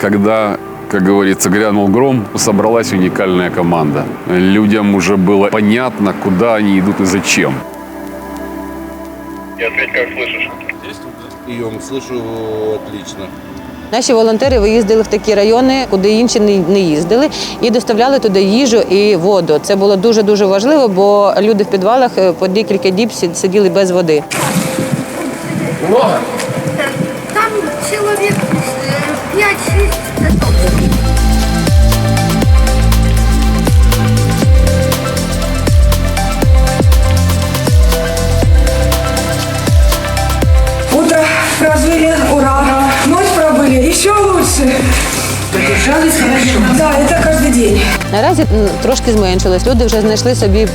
Когда, как говорится, грянул гром, собралась уникальная команда. Людям уже было понятно, куда они идут и зачем. И ответь, как слышишь. Прием, слышу отлично. Наші волонтери виїздили в такі райони, куди інші не не їздили, і доставляли туди їжу і воду. Це було дуже дуже важливо, бо люди в підвалах е, по декілька діб сид- сиділи без води. Там День. Наразі трошки зменшилось. Люди вже знайшли собі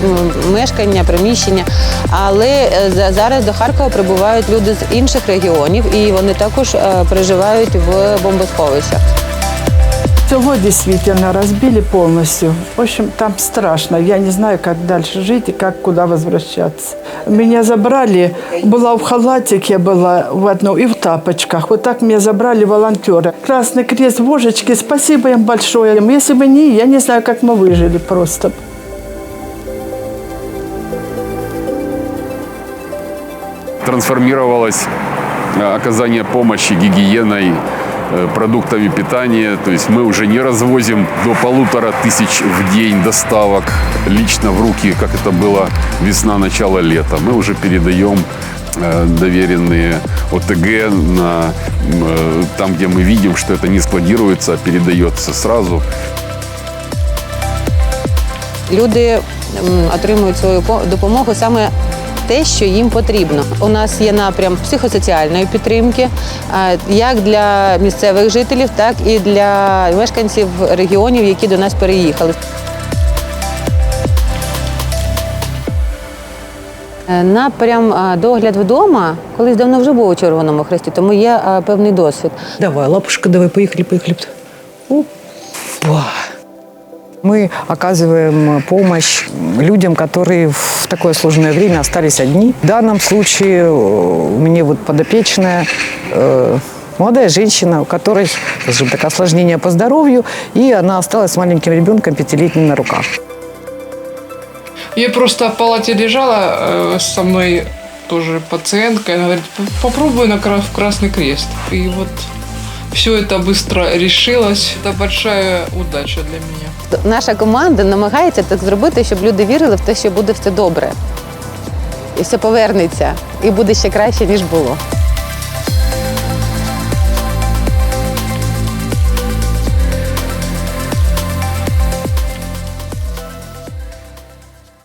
мешкання, приміщення. Але е, зараз до Харкова прибувають люди з інших регіонів, і вони також е, проживають в бомбосховищах. Село действительно разбили полностью. В общем, там страшно. Я не знаю, как дальше жить и как куда возвращаться. Меня забрали, была в халатике была в одну и в тапочках. Вот так меня забрали волонтеры. Красный крест, божечки, спасибо им большое. Если бы не, я не знаю, как мы выжили просто. Трансформировалось э, оказание помощи гигиеной, продуктами питания. То есть мы уже не развозим до полутора тысяч в день доставок лично в руки, как это было весна, начало лета. Мы уже передаем э, доверенные ОТГ на, м, э, там, где мы видим, что это не складируется, а передается сразу. Люди м, отримують свою по- допомогу саме те, що їм потрібно. У нас є напрям психосоціальної підтримки, як для місцевих жителів, так і для мешканців регіонів, які до нас переїхали. Е, Напрям догляд вдома колись давно вже був у Червоному Хресті, тому є певний досвід. Давай, лапушка, давай, поехали, поехали. Опа. Мы оказываем помощь людям, которые в такое сложное время остались одни. В данном случае э, у меня вот подопечная э, молодая женщина, у которой, скажем так, осложнение по здоровью, и она осталась с маленьким ребенком пятилетним на руках. Я просто в палате лежала э, со мной тоже пациентка, она говорит, «П- попробуй на кра- в Красный Крест. И вот все это быстро решилось. Это большая удача для меня. Наша команда намагається так зробити, щоб люди вірили в те, що буде все добре. І все повернеться, і буде ще краще, ніж було.